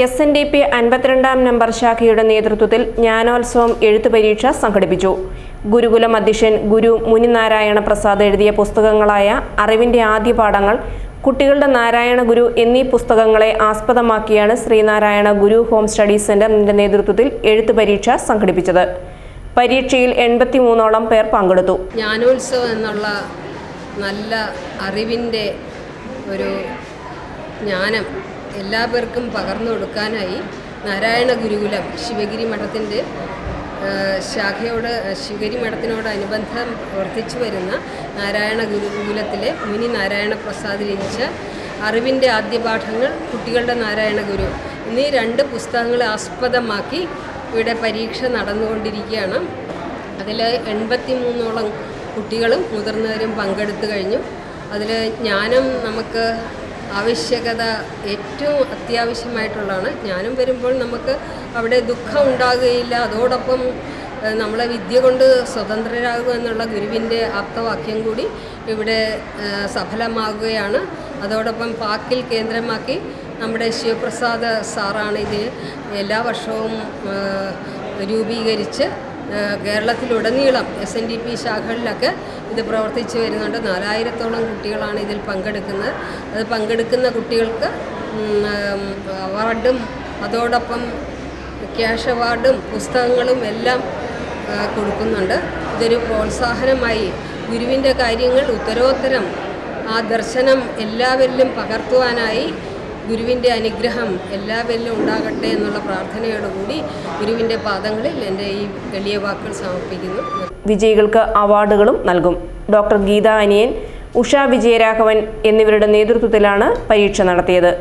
S N D P അൻപത്തിരണ്ടാം number ശാഖയുടെ നേതൃത്വത്തിൽ ജ്ഞാനോത്സവം എഴുത്തു പരീക്ഷ സംഘടിപ്പിച്ചു. ഗുരുകുലം അധ്യക്ഷൻ ഗുരു മുനിനാരായണ പ്രസാദ് എഴുതിയ പുസ്തകങ്ങളായ അറിവിന്റെ ആദ്യ പാഠങ്ങൾ കുട്ടികളുടെ നാരായണ ഗുരു എന്നീ പുസ്തകങ്ങളെ ആസ്പദമാക്കിയാണ് ശ്രീനാരായണ ഗുരു ഹോം സ്റ്റഡി സെന്ററിന്റെ നേതൃത്വത്തിൽ എഴുത്തു പരീക്ഷ സംഘടിപ്പിച്ചത്. പരീക്ഷയിൽ എൺപത്തിമൂന്നോളം പേർ പങ്കെടുത്തു. ജ്ഞാനോത്സവം എന്നുള്ള നല്ല അറിവിന്റെ ഒരു ജ്ഞാനം എല്ലാ പേർക്കും പകർന്നു കൊടുക്കാനായി നാരായണ ഗുരുകുലം ശിവഗിരി മഠത്തിന്റെ ശാഖയോട് ശിവഗിരി മഠത്തിനോട് അനുബന്ധം പ്രവർത്തിച്ചു വരുന്ന നാരായണ ഗുരുകുലത്തിലെ മുനി നാരായണ പ്രസാദ് രചിച്ച അറിവിന്റെ ആദ്യ പാഠങ്ങൾ കുട്ടികളുടെ നാരായണ ഗുരു എന്നീ രണ്ട് പുസ്തകങ്ങളെ ആസ്പദമാക്കി ഇവിടെ പരീക്ഷ നടന്നുകൊണ്ടിരിക്കുകയാണ്. അതിൽ എൺപത്തി മൂന്നോളം കുട്ടികളും മുതിർന്നവരും പങ്കെടുത്തു കഴിഞ്ഞു. അതിൽ ജ്ഞാനം നമുക്ക് ആവശ്യകത ഏറ്റവും അത്യാവശ്യമായിട്ടുള്ളതാണ്. ഞാനും വരുമ്പോൾ നമുക്ക് അവിടെ ദുഃഖം ഉണ്ടാകുകയില്ല. അതോടൊപ്പം നമ്മളെ വിദ്യ കൊണ്ട് സ്വതന്ത്രരാകുക എന്നുള്ള ഗുരുവിന്റെ ആപ്തവാക്യം കൂടി ഇവിടെ സഫലമാകുകയാണ്. അതോടൊപ്പം പാക്കിൽ കേന്ദ്രമാക്കി നമ്മുടെ ശിവപ്രസാദ് സാറാണ് ഇത് എല്ലാ വർഷവും രൂപീകരിച്ച് കേരളത്തിലുടനീളം എസ് എൻ ഡി പി ശാഖകളിലൊക്കെ ഇത് പ്രവർത്തിച്ചു വരുന്നുണ്ട്. നാലായിരത്തോളം കുട്ടികളാണ് ഇതിൽ പങ്കെടുക്കുന്നത്. അത് പങ്കെടുക്കുന്ന കുട്ടികൾക്ക് അവാർഡും അതോടൊപ്പം ക്യാഷ് അവാർഡും പുസ്തകങ്ങളും എല്ലാം കൊടുക്കുന്നുണ്ട്. ഇതൊരു പ്രോത്സാഹനമായി. ഗുരുവിന്റെ കാര്യങ്ങൾ ഉത്തരോത്തരം ആ ദർശനം എല്ലാവരിലും പകർത്തുവാനായി ഗുരുവിന്റെ അനുഗ്രഹം എല്ലാവരിലും ഉണ്ടാകട്ടെ എന്നുള്ള പ്രാർത്ഥനയോടുകൂടി ഗുരുവിന്റെ പാദങ്ങളിൽ എന്റെ ഈ എളിയ വാക്കുകൾ സമർപ്പിക്കുന്നു. വിജയികൾക്ക് അവാർഡുകളും നൽകും. ഡോക്ടർ ഗീത അനിയൻ ഉഷ വിജയരാഘവൻ എന്നിവരുടെ നേതൃത്വത്തിലാണ് പരീക്ഷ നടത്തിയത്.